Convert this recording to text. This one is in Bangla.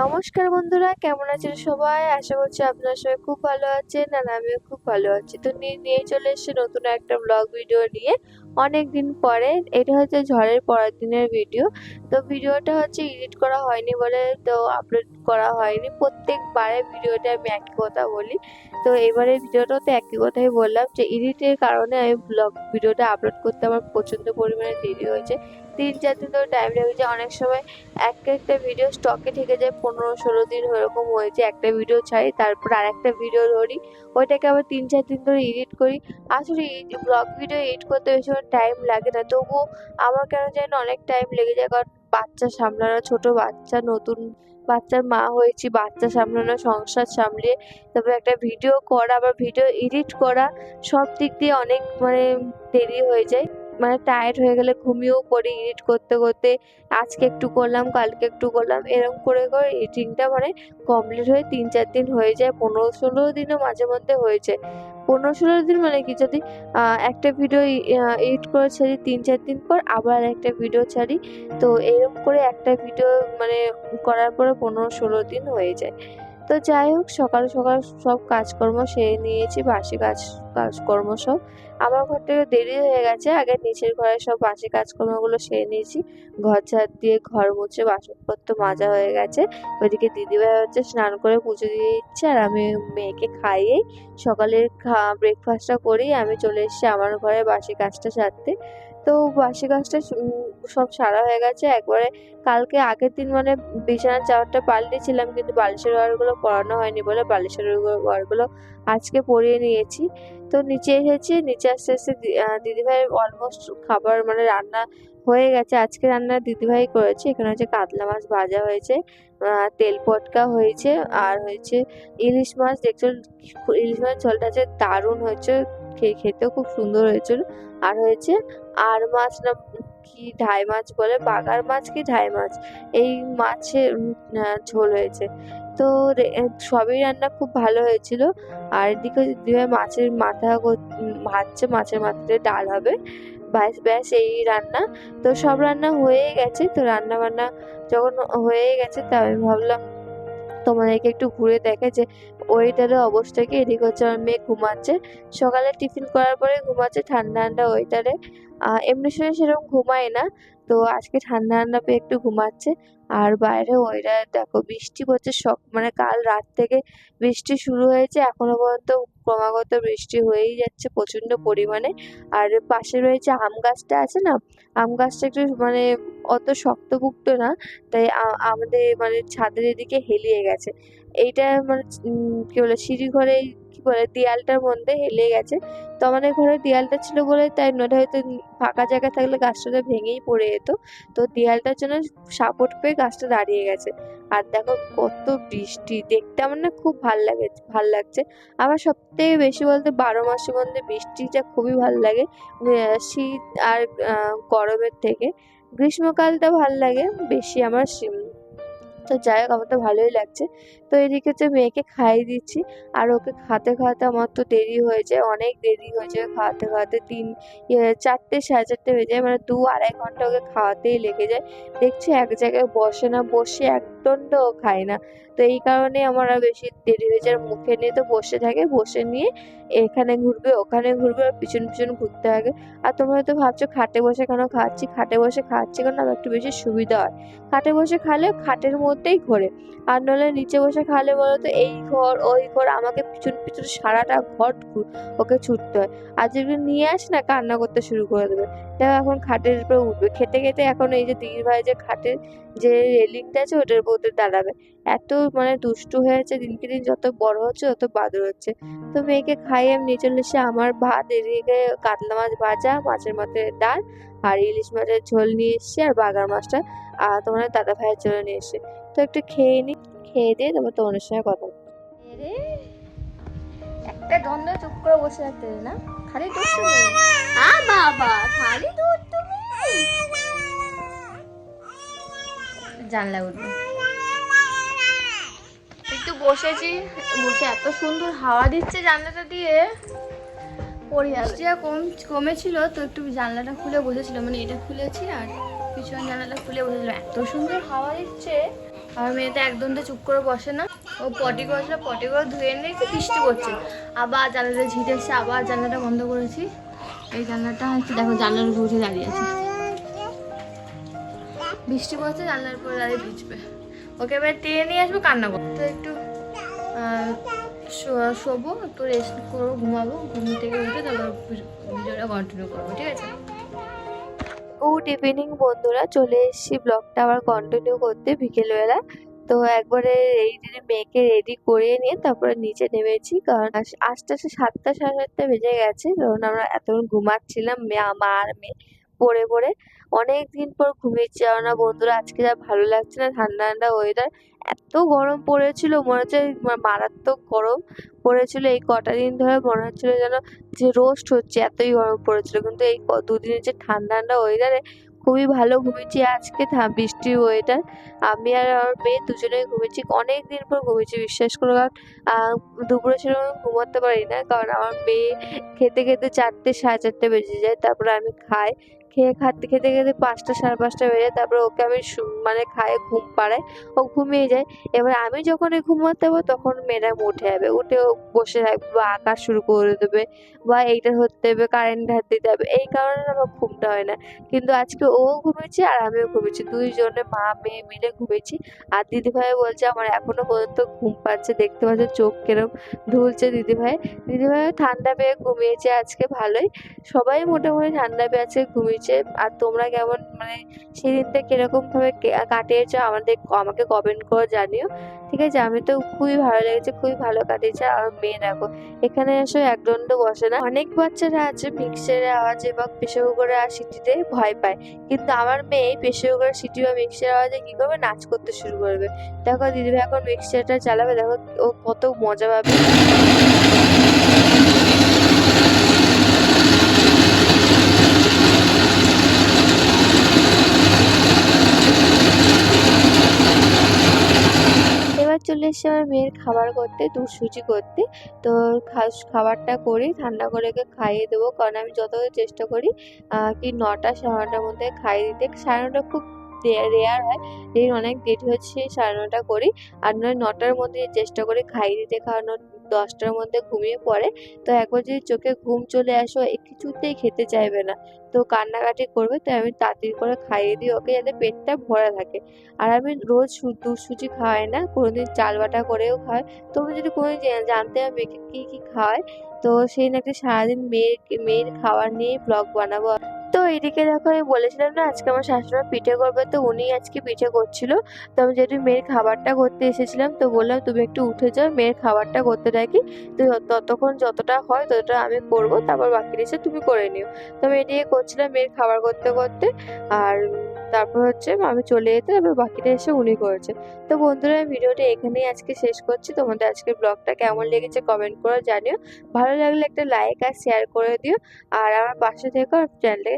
নমস্কার বন্ধুরা, কেমন আছেন সবাই? আশা করছি আপনারা সবাই খুব ভালো আছেন আর আমিও খুব ভালো আছি। তো নিয়ে চলে এসেছি নতুন একটা ব্লগ ভিডিও নিয়ে। অনেক দিন পরে, এটা হচ্ছে ঝড়ের পরের দিনের ভিডিও তো ভিডিওটা হচ্ছে এডিট করা হয়নি বলে তো আপলোড করা হয়নি। প্রত্যেকবারে ভিডিওটা আমি একই কথা বলি। তো এবারে ভিডিওটাতে একই কথাই বললাম যে এডিটের কারণে আমি ব্লগ ভিডিওটা আপলোড করতে আমার প্রচণ্ড পরিমাণে দেরি হয়েছে। তিন চার দিন ধরে টাইম লেগেছে অনেক সময় এক একটা ভিডিও স্টকে থেকে যায়। পনেরো, ষোলো দিন এরকম হয়েছে একটা ভিডিও ছাড়ি, তারপর আর একটা ভিডিও ধরি। ওইটাকে আবার তিন চার দিন ধরে এডিট করি। আসলে ব্লগ ভিডিও এডিট করতে বেশি টাইম লাগে না। তবুও আমার কেন জানি অনেক টাইম লেগে যায় কারণ বাচ্চা সামলানো, ছোট বাচ্চা, নতুন বাচ্চার মা হয়েছি, বাচ্চা সামলানো, সংসার সামলিয়ে, তারপর একটা ভিডিও করা, আবার ভিডিও এডিট করা, সব দিক দিয়ে অনেক মানে দেরি হয়ে যায়। মানে টায়ার্ড হয়ে গেলে ঘুমিয়েও পড়ি এডিট করতে করতে, আজকে একটু করলাম, কালকে একটু করলাম এরকম করে করে এডিটিংটা মানে কমপ্লিট হয়ে তিন চার দিন হয়ে যায়, পনেরো ষোলো দিনও মাঝে মধ্যে হয়েছে পনেরো ষোলো দিন মানে কি যদি একটা ভিডিও এডিট করে ছাড়ি তিন চার দিন পর আবার একটা ভিডিও ছাড়ি, তো এরকম করে একটা ভিডিও মানে করার পরে পনেরো ষোলো দিন হয়ে যায়। তো যাই হোক, সকাল সকাল সব কাজকর্ম সেরে নিয়েছি, বাসি কাজ, কাজকর্ম সব। আমার ঘর থেকে দেরি হয়ে গেছে, আগে নিচের ঘরে সব বাসি কাজকর্মগুলো সেরে নিয়েছি। ঘর ঝাড় দিয়ে ঘর মুছে বাসনপত্র মাজা হয়ে গেছে। ওইদিকে দিদিভাই হচ্ছে স্নান করে পুজো দিয়ে দিচ্ছে, আর আমি মেয়েকে খাইয়ে সকালের খা ব্রেকফাস্টটা করেই আমি চলে এসেছি আমার ঘরে বাসি কাজটা সারতে। তো বাসি গাছটা সব সারা হয়ে গেছে। একবারে কালকে আগের দিন মানে বিছানার চাদরটা পাল্টেছিলাম, কিন্তু বালিশের ওয়ারগুলো পরানো হয়নি বলে বালিশের ওয়ারগুলো আজকে পরিয়ে নিয়েছি। তো নিচে এসেছি, নিচে আস্তে আস্তে দিদিভাই অলমোস্ট খাবার মানে রান্না হয়ে গেছে। আজকে রান্না দিদিভাই করেছে। এখানে হচ্ছে কাতলা মাছ ভাজা হয়েছে তেল পটকা হয়েছে, আর হয়েছে ইলিশ মাছ। দেখছ, ইলিশ মাছ ঝোলটা হচ্ছে দারুণ হয়েছে। খেয়ে খেতেও খুব সুন্দর হয়েছিল। আর হয়েছে আর মাছ না কি ঢাই মাছ বলে? বাগার মাছ কি ঢাই মাছ? এই মাছের ঝোল হয়েছে। তো সবই রান্না খুব ভালো হয়েছিল। আর এদিকে দিদিভাই মাছের মাথা ভাজছে মাছের মাথাতে ডাল হবে। ব্যাস ব্যাস এই রান্না। তো সব রান্না হয়ে গেছে। তো রান্না বান্না যখন হয়ে গেছে তা আমি ভাবলাম তোমাদেরকে একটু ঘুরে দেখে যে ওয়েটারের অবস্থা কি? এদিকে হচ্ছে আমার মেয়ে ঘুমাচ্ছে। সকালে টিফিন করার পরে ঘুমাচ্ছে ঠান্ডা ঠান্ডা ওয়েদারে। আহ এমনি সময় সেরকম ঘুমায় না। তো আজকে ঠান্ডা ঠান্ডা পেয়ে একটু ঘুমাচ্ছে। আর বাইরে ওয়েদার দেখো, বৃষ্টি পড়ছে সক মানে কাল রাত থেকে বৃষ্টি শুরু হয়েছে, এখনও পর্যন্ত ক্রমাগত বৃষ্টি হয়েই যাচ্ছে প্রচণ্ড পরিমাণে। আর পাশে রয়েছে আম গাছটা আছে না, আম গাছটা একটু মানে অত শক্তপুক্ত না, তাই আমাদের মানে ছাদের এদিকে হেলিয়ে গেছে। এইটা মানে কি বলে, সিঁড়ি ঘরে কি বলে, দেয়ালটার মধ্যে হেলে গেছে। তো আমাদের ঘরে দেয়ালটা ছিল বলে তাই নইলে হয়তো ফাঁকা জায়গা থাকলে গাছটা ভেঙেই পড়ে যেত। তো দেয়ালটার জন্য সাপোর্ট পেয়ে গাছটা দাঁড়িয়ে গেছে। আর দেখো কত বৃষ্টি, দেখতে আমার না খুব ভালো লাগে, ভালো লাগছে। আমার সব থেকে বেশি বলতে বারো মাসের মধ্যে বৃষ্টিটা খুবই ভালো লাগে শীত আর গরমের থেকে। গ্রীষ্মকালটা ভালো লাগে, বেশি আমার তো যাই হোক, আমার তো ভালোই লাগছে। তো এদিকে হচ্ছে মেয়েকে খাইয়ে দিচ্ছি। আর ওকে খাতে খাওয়াতে আমার তো দেরি হয়ে যায়, অনেক দেরি হয়ে যায় খাওয়াতে খাওয়াতে। তিন চারটে, সাড়ে চারটে হয়ে যায় মানে দু আড়াই ঘণ্টা ওকে খাওয়াতেই লেগে যায়। দেখছি এক জায়গায় বসে না, বসে একদণ্ড খায় না। তো এই কারণে আমার আর বেশি দেরি হয়ে যায়। মুখে নিয়ে তো বসে থাকে, বসে নিয়ে এখানে ঘুরবে, ওখানে ঘুরবে, আর পিছন পিছন ঘুরতে থাকে। আর তোমরা হয়তো ভাবছ, খাটে বসে কেন খাচ্ছি? খাটে বসে খাচ্ছি কেন? আমার একটু বেশি সুবিধা হয়। খাটে বসে খালে খাটের মধ্যেই ঘোরে। আর নইলে নিচে বসে খালে বলো তো, এই ঘর, ওই ঘর, আমাকে পিছন পিছন সারাটা ঘর ওকে ছুটতে হয়। আর যদি নিয়ে আসে না, কান্না করতে শুরু করে দেবে। দেখো এখন খাটের উপরে উঠবে। খেতে খেতে এখন এই যে দিদির ভাই যে খাটের যে রেলিংটা আছে, ওটার উপর দাঁড়াবে। এত মানে দুষ্টু হয়েছে দিনকে দিন যত বড় হচ্ছে তত বাদর হচ্ছে। তো মেয়েকে খাইয়ে আমি নিয়ে চলে এসে আমার ভাত এদিকে কাতলা মাছ ভাজা, মাছের মাথায় ডাল আর ইলিশ মাছের ঝোল নিয়ে এসেছি আর বাগার মাছটা আর তোমার দাদা ভাইয়ের জন্য নিয়ে এসেছি। তো একটু খেয়ে নি, খেয়ে দিয়ে তারপর তোমাদের সঙ্গে কথা। একটা চুপ করে বসে থাকতে না, খালি আ বাবা, খালি জানলা উঠবে বসেছি। বসে এত সুন্দর হাওয়া দিচ্ছে জানলাটা দিয়ে। বৃষ্টিটা কম কমেছিল, তো একটু জানলাটা খুলে বসেছিল। মানে এটা খুলেছি আর পিছন জানলাটা খুলে বসেছিল। এত সুন্দর হাওয়া দিচ্ছে। আর মেয়েটা একদম তো চুপ করে বসে না। ও পটি করেছিল, পটি করে ধুয়ে নিয়ে একটু বৃষ্টি পড়ছে। আবার জানলাটা ঝিটে এসছে আবার জানলাটা বন্ধ করেছি। এই জানলাটা হচ্ছে, দেখো, জানলার উঠে দাঁড়িয়ে আছে। বৃষ্টি পড়ছে, জানলার পরে দাঁড়িয়ে ভিজবে। ওকে এবার টেনে নিয়ে আসব কান্না করতে। একটু শোবো, একটু রেস্ট করব, ঘুমাবো, ঘুম থেকে উঠে তারপর ভিডিওটা কন্টিনিউ করব, ঠিক আছে? গুড ইভিনিং বন্ধুরা। চলে এসেছি ব্লগটা আবার কন্টিনিউ করতে বিকেলবেলা। তো একবারে রেডি মেয়েকে রেডি করিয়ে নিয়ে তারপরে নিচে নেমেছি, কারণ আস- আস্তে আস্তে সাতটা, সাড়ে সাতটা বেজে গেছে, কারণ আমরা এতক্ষণ ঘুমাচ্ছিলাম, মেয়ে আর মেয়ে। পড়ে পড়ে। অনেক দিন পর ঘুমিয়েছি না বন্ধুরা, আজকে যা ভালো লাগছে না, ঠান্ডা ঠান্ডা ওয়েদার এত গরম পড়েছিল, মনে হচ্ছে মারাত্মক গরম পড়েছিল। এই কটা দিন ধরে মনে হচ্ছিল যেন যে রোস্ট হচ্ছে, এতই গরম পড়েছিল। কিন্তু এই দুদিনের যে ঠান্ডা ঠান্ডা ওয়েদারে খুবই ভালো ঘুমিয়েছি। আজকে বৃষ্টির ওয়েদার আমি আর আমার মেয়ে দুজনেই ঘুমিয়েছি। অনেক দিন পর ঘুমিয়েছি, বিশ্বাস করো। কারণ দুপুরে সেরকম ঘুমাতে পারি না। কারণ আমার মেয়ে খেতে খেতে চারটে, সাড়ে চারটে বেজে যায়। তারপরে আমি খাই। খেয়ে খাতে খেতে খেতে পাঁচটা সাড়ে পাঁচটা বেজে যায়, তারপরে ওকে আমি মানে খায়ে ঘুম পাড়াই ও ঘুমিয়ে যায়। এবার আমি যখন ঘুমাতে যাব, তখন ম্যাডাম উঠে যাবে। উঠে বসে থাকবে বা আঁকা শুরু করে দেবে বা এইটা ধরতে হবে কারেন্ট হাত দিতে হবে। এই কারণে আমার ঘুমটা হয় না। কিন্তু আজকে ও ঘুমিয়েছে আর আমিও ঘুমিয়েছি। দুইজনে মা, মেয়ে মিলে ঘুমিয়েছি। আর দিদিভাই বলছে, আমার এখনও পর্যন্ত ঘুম পাচ্ছে। দেখতে পাচ্ছে চোখ কেরম ধুলছে দিদিভাই। দিদিভাই ঠান্ডা পেয়ে ঘুমিয়েছে আজকে ভালোই। সবাই মোটামুটি ঠান্ডা পেয়ে আজকে ঘুমিয়েছে। আর তোমরা কেমন মানে সেদিনটা কীরকম ভাবে কে- কাটিয়েছো আমাদের আমাকে কমেন্ট করে জানিও। ঠিক আছে? আমি তো খুবই ভালো লেগেছে, খুবই ভালো কাটিয়েছে। আর মেয়ে দেখো, এখানে এসে, এক দণ্ড বসে না। অনেক বাচ্চারা আছে মিক্সারের আওয়াজে বা প্রেসার কুকারের আর সিটিতে ভয় পায়। কিন্তু আমার মেয়ে প্রেসার কুকারের সিটি বা মিক্সারের আওয়াজে কি করবে? নাচ করতে শুরু করবে। দেখো, দিদিভাই এখন মিক্সারটা চালাবে। দেখো, ও কত মজা পাবে। এবার চলে এসে আমার মেয়ের খাবার করতে, দুধ সুজি করতে। তো খাবারটা করি ঠান্ডা করে ওকে খাইয়ে দেবো, কারণ আমি যত চেষ্টা করি কি নটা সাড়ে নটার মধ্যে খাইয়ে দিতে। সাড়ে নটা খুব রেয়ার হয়। যেদিন অনেক দেরি হচ্ছে সাড়ে নটা করি। আর নয়, নটার মধ্যে চেষ্টা করি খাইয়ে দিতে, কারণ দশটার মধ্যে ঘুমিয়ে পড়ে। তো একবার যদি চোখে ঘুম চলে আসো কিছুতেই খেতে চাইবে না। তো কান্নাকাটি করবে, তাই আমি তাড়াতাড়ি করে খাইয়ে দিই ওকে যাতে পেটটা ভরা থাকে। আর আমি রোজ দুধ সুজি খাওয়াই না, কোনোদিন চাল বাটা করেও খাওয়াই। তোমরা যদি কোনো জানতে হবে মেয়েকে কী কী খাওয়াই, তো সেই নাকি সারাদিন মেয়ের মেয়ের খাবার নিয়ে ব্লগ বানাবো। তো এদিকে দেখো, আমি বলেছিলাম না, আজকে আমার শাশুড়ি পিঠে করবে, তো উনি আজকে পিঠে করছিল। তো আমি যেহেতু মেয়ের খাবারটা করতে এসেছিলাম, তো বললাম, তুমি একটু উঠে যাও, মেয়ের খাবারটা করতে থাকি। তো ততক্ষণ যতটা হয়, ততটা আমি করব, তারপর বাকি এসে তুমি করে নিও। তো আমি এদিকে করছিলাম মেয়ের খাবার করতে করতে, আর তারপর হচ্ছে আমি চলে যেতে, তারপর বাকিটা এসে উনি করেছে। তো বন্ধুরা ভিডিওটা এখানেই আজকে শেষ করছি। তোমাদের আজকের ব্লগটা কেমন লেগেছে কমেন্ট করে জানিও। ভালো লাগলে একটা লাইক আর শেয়ার করে দিও। আর আমার পাশে থেকো চ্যানেলটাকে